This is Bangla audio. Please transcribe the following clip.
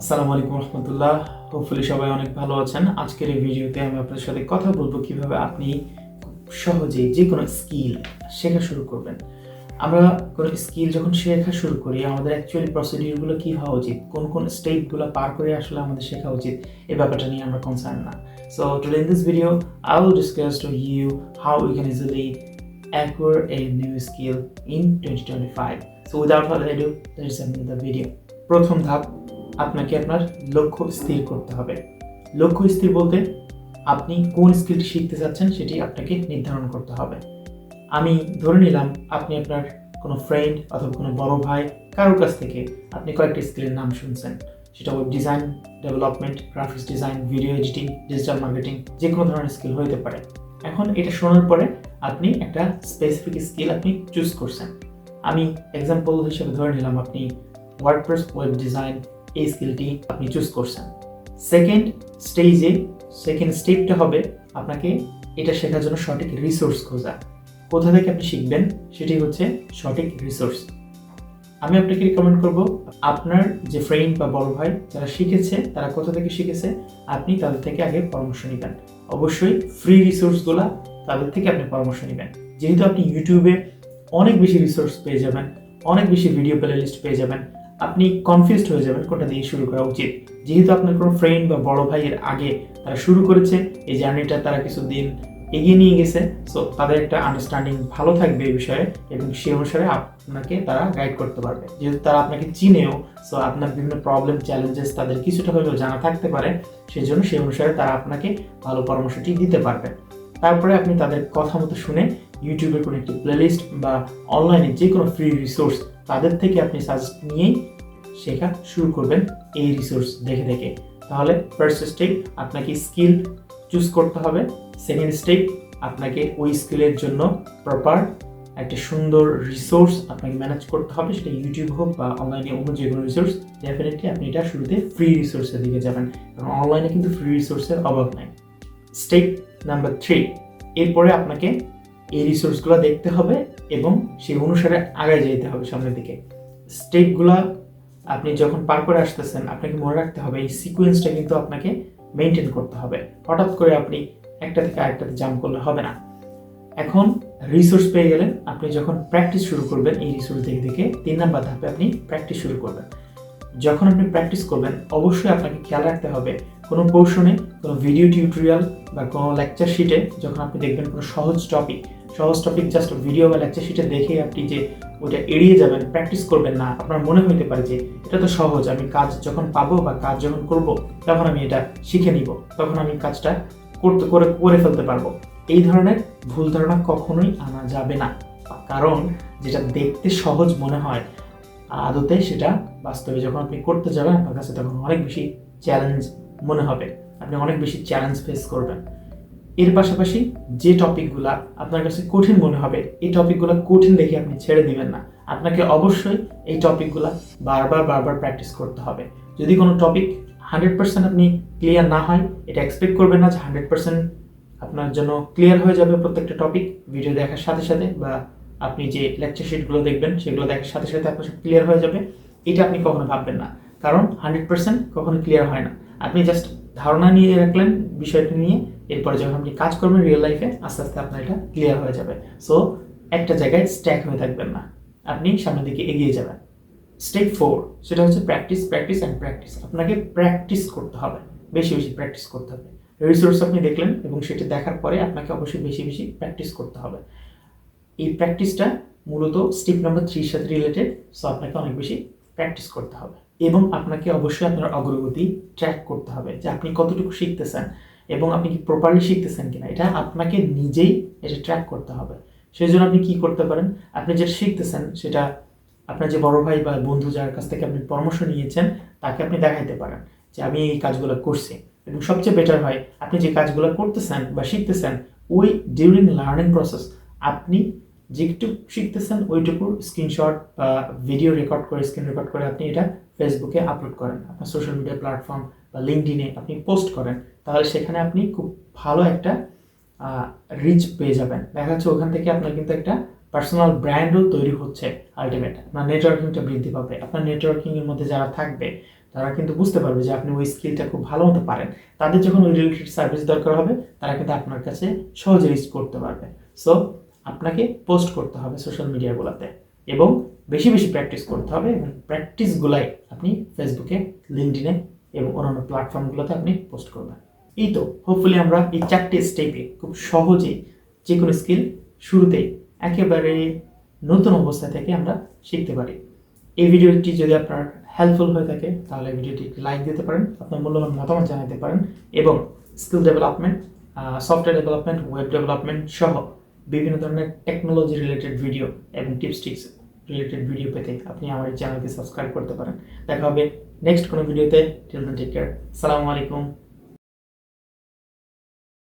আসসালামু আলাইকুম রহমতুল্লাহ। হোপফুলি সবাই অনেক ভালো আছেন। আজকের এই ভিডিওতে আমি আপনার সাথে কথা বলব কীভাবে আপনি খুব সহজেই যে কোনো স্কিল শেখা শুরু করবেন। আমরা কোনো স্কিল যখন শেখা শুরু করি, আমাদের অ্যাকচুয়ালি প্রসিডিউরগুলো কী হওয়া উচিত? কোন কোন স্টেপগুলো পার করে আসলে আমাদের শেখা উচিত? এই ব্যাপারটা নিয়ে আমরা কনসার্ন না। So today in this video I will discuss to you how you can easily a new skill in 2025 so, without further ado, let's end the video. প্রথম ধাপ আপনাকে আপনার লক্ষ্য স্থির করতে হবে। লক্ষ্য স্থির বলতে আপনি কোন স্কিলটি শিখতে চাচ্ছেন সেটি আপনাকে নির্ধারণ করতে হবে। আমি ধরে নিলাম আপনি আপনার কোনো ফ্রেন্ড অথবা কোনো বড় ভাই কারোর কাছ থেকে আপনি কয়েকটি স্কিলের নাম শুনছেন। সেটা web design development graphics design video editing digital marketing যে কোনো ধরনের স্কিল হইতে পারে। এখন এটা শোনার পরে আপনি একটা স্পেসিফিক স্কিল আপনি চুজ করছেন। আমি এক্সাম্পল হিসেবে ধরে নিলাম আপনি ওয়ার্ডপ্রেস ওয়েব ডিজাইন এই স্কিলটি আপনি চুজ করছেন। সেকেন্ড স্টেজে সেকেন্ড স্টেপটা হবে আপনাকে এটা শেখার জন্য সঠিক রিসোর্স খোঁজা। কোথা থেকে আপনি শিখবেন? সেটি হচ্ছে সঠিক রিসোর্স আমি আপনাকে রিকমেন্ড করব, আপনার যে ফ্রেন্ড বা বড় ভাই যারা শিখেছে, তারা কোথা থেকে শিখেছে, আপনি তাদের থেকে আগে পরামর্শ নেবেন। অবশ্যই ফ্রি রিসোর্সগুলো তাদের থেকে আপনি পরামর্শ নেবেন। যেহেতু আপনি ইউটিউবে অনেক বেশি রিসোর্স পেয়ে যাবেন, অনেক বেশি ভিডিও প্লে লিস্ট পেয়ে যাবেন আপনি কনফিউজড হয়ে যাবেন কোনটা দিয়ে শুরু করা উচিত। যেহেতু আপনার কোনো ফ্রেন্ড বা বড় ভাইয়ের আগে তারা শুরু করেছে, এই জার্নিটা তারা কিছুদিন এগিয়ে নিয়ে গেছে সো তাদের একটা আন্ডারস্ট্যান্ডিং ভালো থাকবে এই বিষয়ে এবং সেই অনুসারে আপনাকে তারা গাইড করতে পারবে। যেহেতু তারা আপনাকে চিনেও সো আপনার বিভিন্ন প্রবলেম চ্যালেঞ্জেস তাদের কিছুটা হলেও জানা থাকতে পারে সেই জন্য সেই অনুসারে তারা আপনাকে ভালো পরামর্শটি দিতে পারবে। তারপরে আপনি তাদের কথা মতো শুনে ইউটিউবের কোনো একটি প্লেলিস্ট বা অনলাইনে যে কোনো ফ্রি রিসোর্স তাদের থেকে আপনি সাজেস্ট নিয়েই শেখা শুরু করবেন এই রিসোর্স দেখে দেখে। তাহলে ফার্স্ট স্টেপ আপনাকে স্কিল চুজ করতে হবে। সেকেন্ড স্টেপ আপনাকে ওই স্কিলের জন্য প্রপার একটা সুন্দর রিসোর্স আপনাকে ম্যানেজ করতে হবে। সেটা ইউটিউব হোক বা অনলাইনে অন্য যে কোনো রিসোর্স ডেফিনেটলি আপনি এটা শুরুতে ফ্রি রিসোর্সের দিকে যাবেন। কারণ অনলাইনে কিন্তু ফ্রি রিসোর্সের অভাব নাই। স্টেপ নাম্বার থ্রি এরপরে আপনাকে এই রিসোর্সগুলো দেখতে হবে এবং সেই অনুসারে আগায় যেতে হবে সামনের দিকে। স্টেপগুলা আপনি যখন পার করে আসতেছেন, আপনাকে মনে রাখতে হবে এই সিকোয়েন্সটা কিন্তু আপনাকে মেনটেন করতে হবে। হঠাৎ করে আপনি একটা থেকে আরেকটাতে জাম্প করলে হবে না। এখন রিসোর্স পেয়ে গেলেন, আপনি যখন প্র্যাকটিস শুরু করবেন, এই রিসোর্স দেখে দেখে তিন নাম্বার ধাপে আপনি প্র্যাকটিস শুরু করবেন। যখন আপনি প্র্যাকটিস করবেন, অবশ্যই আপনাকে খেয়াল রাখতে হবে কোনো পোর্শনে কোনো ভিডিও টিউটোরিয়াল বা কোনো লেকচার শিটে যখন আপনি দেখবেন কোনো সহজ টপিক সহজ টপিক জাস্ট ভিডিও বা লেকচার শিটে দেখে আপনি যে ওইটা এড়িয়ে যাবেন প্র্যাকটিস করবেন না, আপনার মনে হইতে পারে যে এটা তো সহজ, আমি কাজ যখন পাবো বা কাজ যখন করব, তখন আমি এটা শিখে নিব, তখন আমি কাজটা করতে, করে করে ফেলতে পারব। এই ধরনের ভুল ধারণা কখনোই আনা যাবে না। কারণ যেটা দেখতে সহজ মনে হয়, আদতে সেটা বাস্তবে যখন আপনি করতে যাবেন, আপনার কাছে তখন অনেক বেশি চ্যালেঞ্জ মনে হবে, আপনি অনেক বেশি চ্যালেঞ্জ ফেস করবেন। এর পাশাপাশি যে টপিকগুলা আপনার কাছে কঠিন মনে হবে, এই টপিকগুলো কঠিন দেখে আপনি ছেড়ে দিবেন না। আপনাকে অবশ্যই এই টপিকগুলা বারবার বারবার প্র্যাকটিস করতে হবে। যদি কোনো টপিক হান্ড্রেড পার্সেন্ট আপনি ক্লিয়ার না হয়, এটা এক্সপেক্ট করবেন না যে হান্ড্রেড পার্সেন্ট আপনার জন্য ক্লিয়ার হয়ে যাবে প্রত্যেকটা টপিক ভিডিও দেখার সাথে সাথে বা আপনি যে লেকচার শিটগুলো দেখবেন, সেগুলো দেখার সাথে সাথে আপনার সব ক্লিয়ার হয়ে যাবে। এটা আপনি কখনো ভাববেন না। কারণ হান্ড্রেড পার্সেন্ট কখনো ক্লিয়ার হয় না। আপনি জাস্ট ধারণা নিয়ে রাখলেন বিষয়টা নিয়ে এরপরে যখন আপনি কাজ করবেন রিয়েল লাইফে আস্তে আস্তে আপনার এটা ক্লিয়ার হয়ে যাবে। সো একটা জায়গায় স্ট্যাক হয়ে থাকবেন না। আপনি সামনের দিকে এগিয়ে যাবেন। স্টেপ ফোর সেটা হচ্ছে প্র্যাকটিস প্র্যাকটিস অ্যান্ড প্র্যাকটিস আপনাকে প্র্যাকটিস করতে হবে। বেশি বেশি প্র্যাকটিস করতে হবে। রিসোর্স আপনি দেখলেন এবং সেটা দেখার পরে আপনাকে অবশ্যই বেশি বেশি প্র্যাকটিস করতে হবে। এই প্র্যাকটিসটা মূলত স্টেপ নাম্বার থ্রির সাথে রিলেটেড সো আপনাকে অনেক বেশি প্র্যাকটিস করতে হবে। এবং আপনাকে অবশ্যই আপনার অগ্রগতি ট্র্যাক করতে হবে যে আপনি কতটুকু শিখতেছেন। এবং আপনি কি প্রপারলি শিখতেছেন কিনা, এটা আপনাকে নিজেই এটা ট্র্যাক করতে হবে। সেই জন্য আপনি কি করতে পারেন, আপনি যেটা শিখতেছেন সেটা আপনার যে বড় ভাই বা বন্ধু যার কাছ থেকে আপনি পরামর্শ নিয়েছেন, তাকে আপনি দেখাইতে পারেন যে আমি এই কাজগুলো করছি। এবং সবচেয়ে বেটার হয়, আপনি যে কাজগুলো করতেছেন বা শিখতেছেন, ওই ডিউরিং লার্নিং প্রসেস আপনি যেটুকু শিখতেছেন, ওইটুকু স্ক্রিনশট বা ভিডিও রেকর্ড করে স্ক্রিন রেকর্ড করে আপনি এটা ফেসবুকে আপলোড করেন। আপনার সোশ্যাল মিডিয়া প্ল্যাটফর্ম বা লিঙ্কডিনে আপনি পোস্ট করেন। তাহলে সেখানে আপনি খুব ভালো একটা রিচ পেয়ে যাবেন। দেখা যাচ্ছে ওখান থেকে আপনার কিন্তু একটা পার্সোনাল ব্র্যান্ডও তৈরি হচ্ছে আলটিমেট আপনার নেটওয়ার্কিংটা বৃদ্ধি পাবে। আপনার নেটওয়ার্কিংয়ের মধ্যে যারা থাকবে, তারা কিন্তু বুঝতে পারবে যে আপনি ওই স্কিলটা খুব ভালো মতো পারেন। তাদের যখন ওই রিলেটেড সার্ভিস দরকার হবে, তারা কিন্তু আপনার কাছে সহজে রিচ করতে পারবে। সো আপনাকে পোস্ট করতে হবে সোশ্যাল মিডিয়াগুলোতে এবং বেশি বেশি প্র্যাকটিস করতে হবে এবং প্র্যাকটিসগুলাই আপনি ফেসবুকে লিঙ্কডিনে এবং অন্যান্য প্ল্যাটফর্মগুলোতে আপনি পোস্ট করবেন। এই তো হোপফুলি আমরা এই চারটে স্টেপে খুব সহজেই যে কোনো স্কিল শুরুতে একেবারে নতুন অবস্থা থেকে আমরা শিখতে পারি। এই ভিডিওটি যদি আপনার হেল্পফুল হয়ে থাকে, তাহলে ভিডিওটি লাইক দিতে পারেন, আপনার মূল্যবান মতামত জানাতে পারেন এবং skill development software development web development সহ বিভিন্ন ধরনের টেকনোলজি রিলেটেড ভিডিও এবং টিপস টিক্স রিলেটেড ভিডিও পেতে আপনি আমার চ্যানেলকে সাবস্ক্রাইব করতে পারেন। দেখা হবে নেক্সট কোনো ভিডিওতে টিল টেক কেয়ার সালামু আলাইকুম